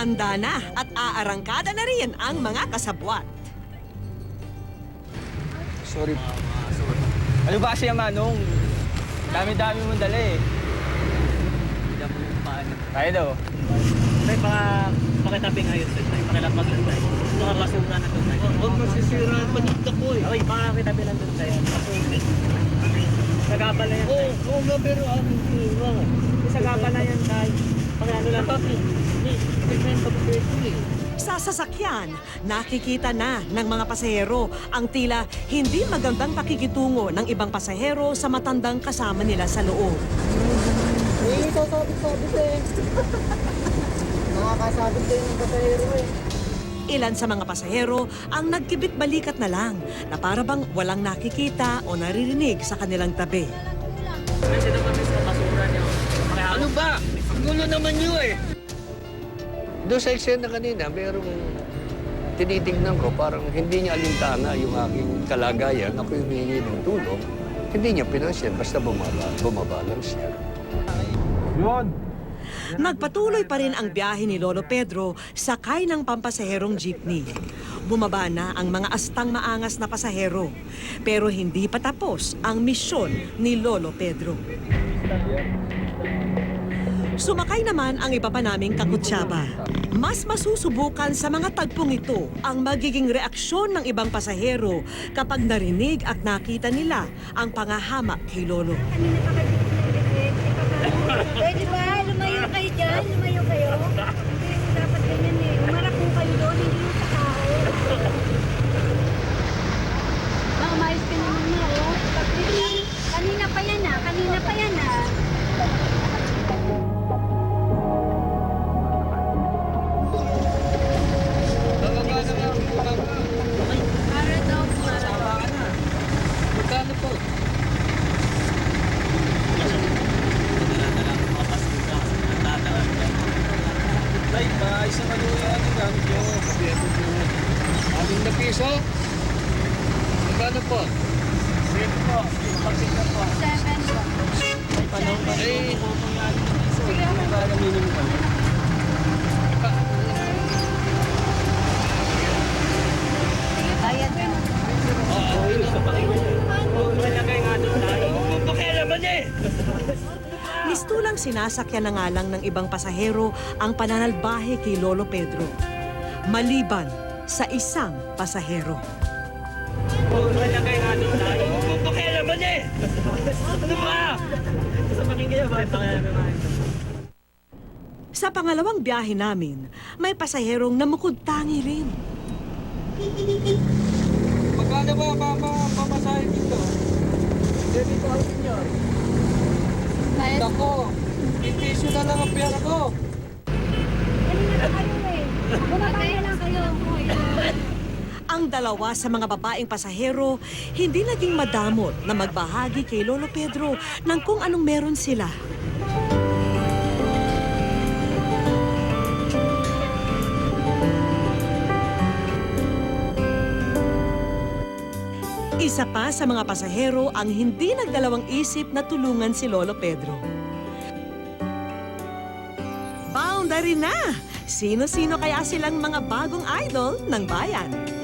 Handa na at aarangkada na rin ang mga kasabwat. Sorry. Ano ba kasi yung manong? Dami-dami mong dala eh. Tayo daw. May mga pakitabi ngayon doon. May pakilapag lang tayo. Mga basura na doon tayo. Huwag masisira ang paninda ko eh. Okay, mga pakitabi lang doon tayo. Sagapa na yan tayo. Oo, oo nga pero ano sira. Sagapa na yan tayo. Eh. Sa sasakyan, nakikita na ng mga pasahero ang tila hindi magandang pakikitungo ng ibang pasahero sa matandang kasama nila sa loob. Eh, sasabit-sabit eh. Nakakasabit kayo ng pasahero eh. Ilan sa mga pasahero ang nagkibit balikat na lang na para bang walang nakikita o naririnig sa kanilang tabi. Ano ba? Gulo naman yun eh. Doon sa eksena kanina, merong tinitingnan ko, parang hindi niya alintana yung aking kalagayan. Ako yung humingi ng tulong. Hindi niya pinansin, basta bumaba, bumaba lang siya. Nagpatuloy pa rin ang biyahe ni Lolo Pedro sakay ng pampasaherong jeepney. Bumaba na ang mga astang maangas na pasahero. Pero hindi pa tapos ang misyon ni Lolo Pedro. Sumakay naman ang iba pa naming kakutsaba. Mas masusubukan sa mga tagpong ito ang magiging reaksyon ng ibang pasahero kapag narinig at nakita nila ang pangahamak kay Lolo. Pwede ba? Na piso? Magkano po? Sige po, pag-sit na po. Seven po. Panong pa Ay, Sige, Ano ang minimum kami? bayad na. Malagay nga doon tayo. Pakialaman eh! Mistulang sinasakyan na nga lang ng ibang pasahero ang pananalbahe kay Lolo Pedro. Maliban sa isang pasahero. Tayo. Ano? Sa pangalawang biyahe namin, may pasaherong namukod tangi rin. Magkano ba mama pamasahe dito? Debit card niyo. Bayad. Ako, piso na lang ang pera ko. Kanina pa kayo eh. Bumaba na dalawa sa mga babaeng pasahero hindi naging madamot na magbahagi kay Lolo Pedro ng kung anong meron sila. Isa pa sa mga pasahero ang hindi nagdalawang isip na tulungan si Lolo Pedro. Boundary na! Sino-sino kaya silang mga bagong idol ng bayan?